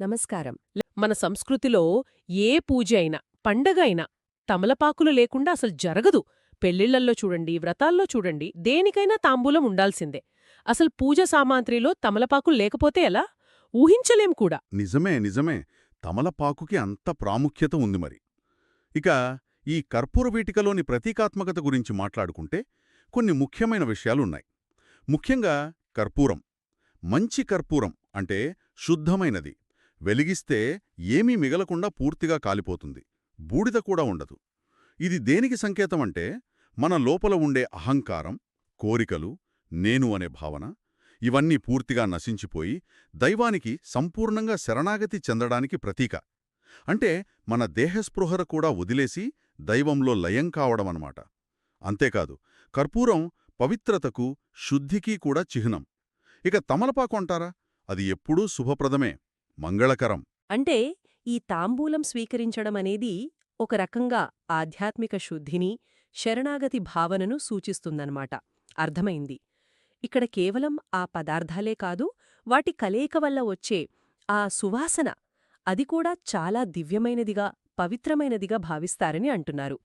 నమస్కారం. మన సంస్కృతిలో ఏ పూజ అయినా పండగ అయినా తమలపాకులు లేకుండా అసలు జరగదు. పెళ్ళిళ్ళల్లో చూడండి వ్రతాల్లో చూడండి దేనికైనా తాంబూలం ఉండాల్సిందే. అసలు పూజ సామాగ్రిలో తమలపాకులు లేకపోతే ఎలా? ఊహించలేం కూడా. నిజమే నిజమే. తమలపాకుకి అంత ప్రాముఖ్యత ఉంది మరి. ఇక ఈ కర్పూర వీటికలోని ప్రతీకాత్మకత గురించి మాట్లాడుకుంటే కొన్ని ముఖ్యమైన విషయాలున్నాయి. ముఖ్యంగా కర్పూరం. మంచి కర్పూరం అంటే శుద్ధమైనది. వెలిగిస్తే ఏమీ మిగలకుండా పూర్తిగా కాలిపోతుంది. బూడిద కూడా ఉండదు. ఇది దేనికి సంకేతమంటే మన లోపల ఉండే అహంకారం కోరికలు నేను అనే భావన ఇవన్నీ పూర్తిగా నశించిపోయి దైవానికి సంపూర్ణంగా శరణాగతి చెందడానికి ప్రతీక. అంటే మన దేహస్పృహర కూడా వదిలేసి దైవంలో లయం కావడమన్నమాట. అంతేకాదు కర్పూరం పవిత్రతకు శుద్ధికి కూడా చిహ్నం. ఇక తమలపాకు అంటారా? అది ఎప్పుడూ శుభప్రదమే. మంగళకరం. అంటే ఈ తాంబూలం స్వీకరించడం అనేది ఒక రకంగా ఆధ్యాత్మిక శుద్ధిని శరణాగతి భావనను సూచిస్తుందన్నమాట. అర్థమైంది. ఇక్కడ కేవలం ఆ పదార్థాలే కాదు వాటి కలయిక వల్ల వచ్చే ఆ సువాసన అది కూడా చాలా దివ్యమైనదిగా పవిత్రమైనదిగా భావిస్తారని అంటున్నారు.